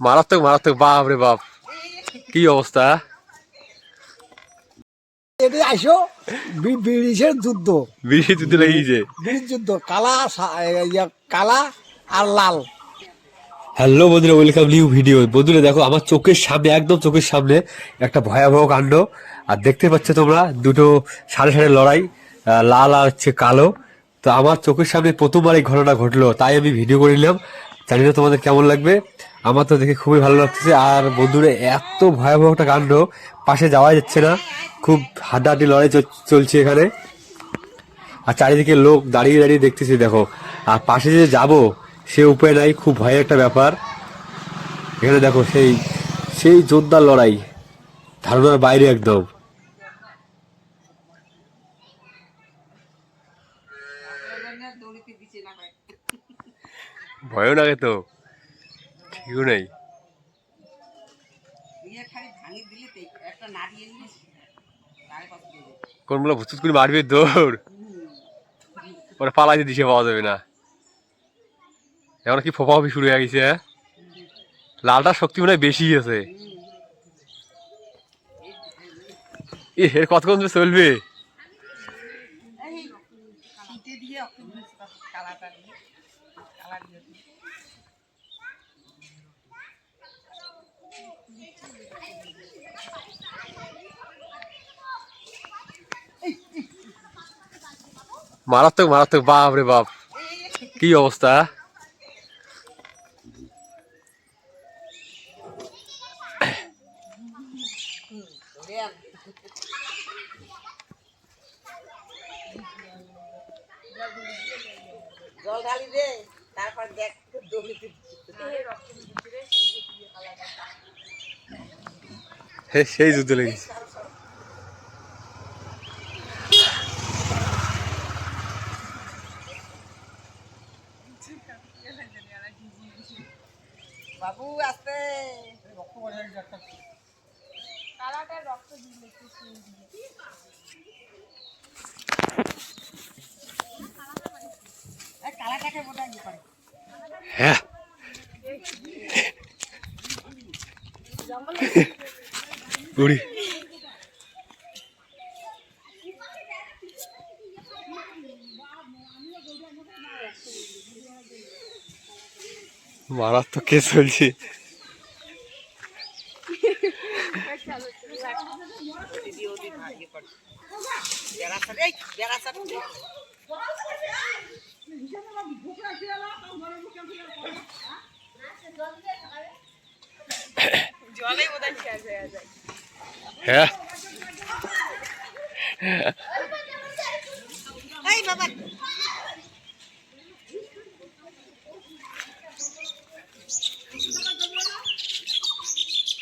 মারাত্মক মারাত্মক বাপ রে বাপ। কি অবস্থা? এটি আইসো বি- ব্রিটিশের যুদ্ধ। লেগেছে। ব্রিটিশ যুদ্ধ কালা সা- ইয়া, কালা আর লাল। হ্যালো বন্ধুরা ওয়েলকাম নিউ ভিডিও। বন্ধুরা দেখো আমার চোখের সামনে একদম চোখের সামনে একটা ভয়াবহ কাণ্ড। আর দেখতে পাচ্ছ তোমরা দুটো সাড়ে সাড়ে লড়াই লাল আর হচ্ছে কালো। তো আমার চোখের সামনে প্রথমবার এই ঘটনা ঘটলো তাই আমি ভিডিও করে নিলাম। জানি না তোমাদের কেমন লাগবে। আমার তো দেখে খুবই ভালো লাগতেছে। আর বন্ধুরা, এত ভয়াবহ একটা কাণ্ড। পাশে যাওয়া যাচ্ছে না। খুব হাড্ডাহাড্ডি লড়াই চল- চলছে এখানে। আর চারিদিকে লোক দাঁড়িয়ে দাঁড়িয়ে দেখতেছি, দেখো। আর পাশে যে যাব, সে উপায় নাই, খুব ভয়ের একটা ব্যাপার। এখানে দেখো, সেই সেই জোরদার লড়াই। ধারণার বাইরে একদম। ভয়ও লাগে তো। ঠিকও নেই। কোনগুলো ভুতুত করে মারবে দৌড়? ওরা পালাইতে দিশে পাওয়া যাবে না। এখন কি ফোপা ফোপি শুরু হয়ে গেছে হ্যাঁ? লালটার শক্তি মনে হয় বেশি আছে। এ এর কতক্ষণ চলবে? মারাত্মক মারাত্মক বাপ রে বাপ। কি অবস্থা? জল ঢালি দে তারপর দেখ সেই যুদ্ধ লেগেছে। বাবু আসতে। এই কালাটাকে বোধ হয়। হ্যাঁ উড়ি মারাত্মক কে চলছে জলে বোধ হয় শেষ যায়। হ্যাঁ এই বাবা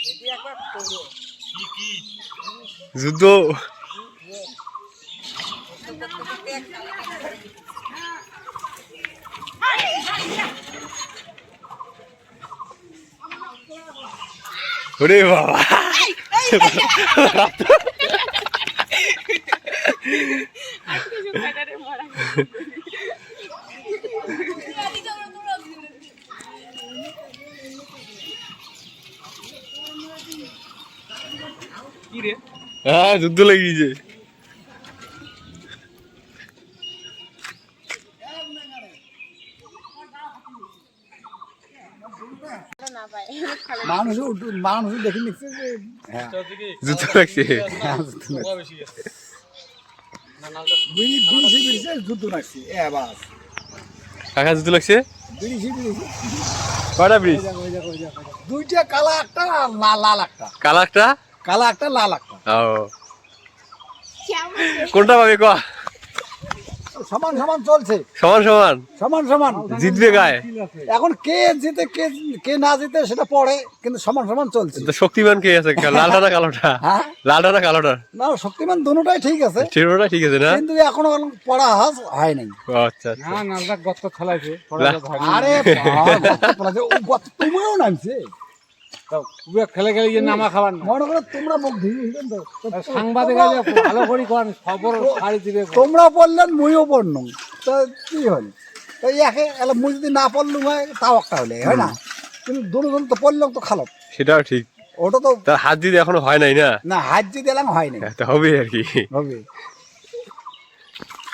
এটি একবার করো যুদ্ধ ওরে বাবা হ্যাঁ যুদ্ধ লেগেছে মানুষ মানুষ দেখে নিচ্ছে যে হ্যাঁ লাগছে হ্যাঁ, বিড়িশে যুদ্ধ লাগছে? কাকা কয়টা ব্রিজ। দুইটা কালা একটা লাল লাল একটা। কালা একটা? কালা একটা লাল একটা। ও। কোনটা পাবে ক? সমান সমান চলছে। সমান সমান। সমান সমান। জিতবে গায়ে এখন কে জিতে কে কে না জিতে সেটা পড়ে কিন্তু সমান সমান চলছে। তো শক্তিমান কে আছে? লালটা না কালোটা? হ্যাঁ? লালটা না কালোটা? না শক্তিমান দুটোটাই ঠিক আছে। চিরোটা ঠিক আছে না? কিন্তু এখনও পড়া হাস হয় নাই। আচ্ছা আচ্ছা। নালদা গর্ত খেলাইছে আরে তুমিও নামছে? খেলে গেলে যে নামা খাবার না। মনে করো তোমরা মুখ ধুয়ে দিলেন তো। তো সাংবাদিক ভালো করে করেন খবর ছাড়ি দিবে তোমরা বললেন মুইও তো কি হল? তো একে মুই যদি না পড়লু হয় তাও একটা হলে হয় না? কিন্তু দুজন তো পড়লাম তো সেটাও ঠিক। ওটা তো হাত দিতে এখনও হয় নাই না? না হাত যে দিলাম হয়নি তো হবে আর কি। হবে